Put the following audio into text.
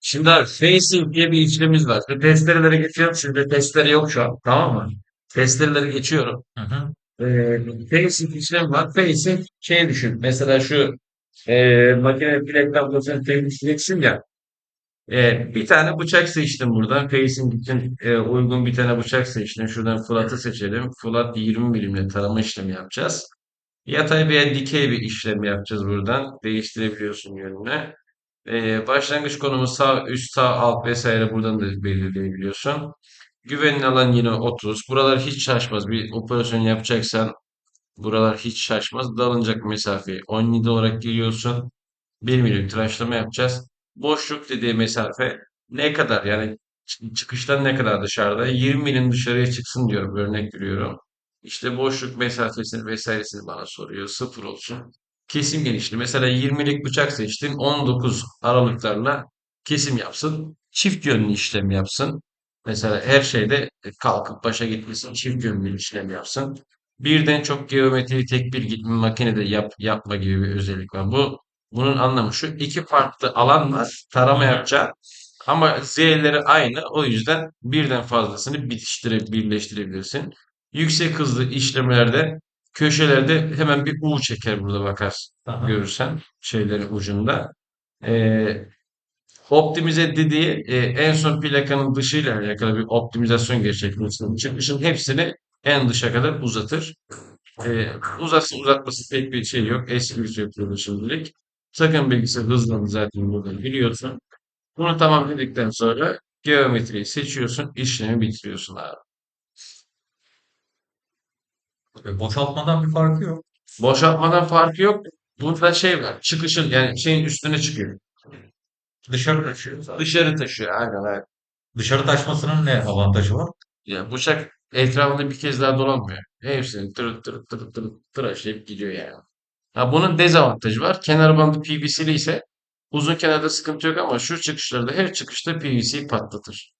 Şimdi abi facing diye bir işlemimiz var. Şimdi testerelere geçiyorum. Şimdi testere yok şu an. Tamam mı? Testereleri geçiyorum. Hı hı. Ee, facing işlemi var. Facing şey düşün. Mesela şu e, makine bilek tablosunu temizleyeceksin ya. E, bir tane bıçak seçtim buradan. Facing için e, uygun bir tane bıçak seçtim. Şuradan flat'ı seçelim. Flat 20 milimle tarama işlemi yapacağız. Yatay veya dikey bir işlem yapacağız buradan. Değiştirebiliyorsun yönünü. Ee, başlangıç konumu sağ, üst, sağ, alt vesaire buradan da belirleyebiliyorsun. Güvenli alan yine 30. Buralar hiç şaşmaz. Bir operasyon yapacaksan buralar hiç şaşmaz. Dalınacak mesafeyi 17 olarak giriyorsun. 1 milim tıraşlama yapacağız. Boşluk dediği mesafe ne kadar yani çı- çıkıştan ne kadar dışarıda? 20 milim dışarıya çıksın diyorum. Örnek veriyorum. İşte boşluk mesafesini vesairesini bana soruyor. Sıfır olsun. Kesim genişliği. Mesela 20'lik bıçak seçtin. 19 aralıklarla kesim yapsın. Çift yönlü işlem yapsın. Mesela her şeyde kalkıp başa gitmesin. Çift yönlü işlem yapsın. Birden çok geometriyi tek bir gitme makinede yap, yapma gibi bir özellik var. Bu bunun anlamı şu. iki farklı alan var. Tarama yapacağın. Ama Z'leri aynı. O yüzden birden fazlasını bitiştire, birleştirebilirsin. Yüksek hızlı işlemlerde köşelerde hemen bir U çeker burada bakarsın. Aha. Görürsen şeylerin ucunda. Ee, optimize dediği e, en son plakanın dışıyla alakalı bir optimizasyon gerçekleştirmek için çıkışın hepsini en dışa kadar uzatır. Ee, uzatsın uzatması pek bir şey yok. Eski bir şey yapıyordu şimdilik. Sakın bilgisayar hızlandı zaten buradan biliyorsun. Bunu tamamladıktan sonra geometriyi seçiyorsun, işlemi bitiriyorsun abi. E, Boşaltmadan bir farkı yok. Boşaltmadan farkı yok. Burada şey var, çıkışın yani şeyin üstüne çıkıyor. Dışarı taşıyor. Dışarı taşıyor. Aynen aynen. Dışarı taşmasının ne avantajı var? Yani bıçak etrafında bir kez daha dolanmıyor. Hepsini tır tır tır tır tıraşlayıp gidiyor yani. Ha, bunun dezavantajı var. Kenar bandı PVC'li ise uzun kenarda sıkıntı yok ama şu çıkışlarda her çıkışta PVC'yi patlatır.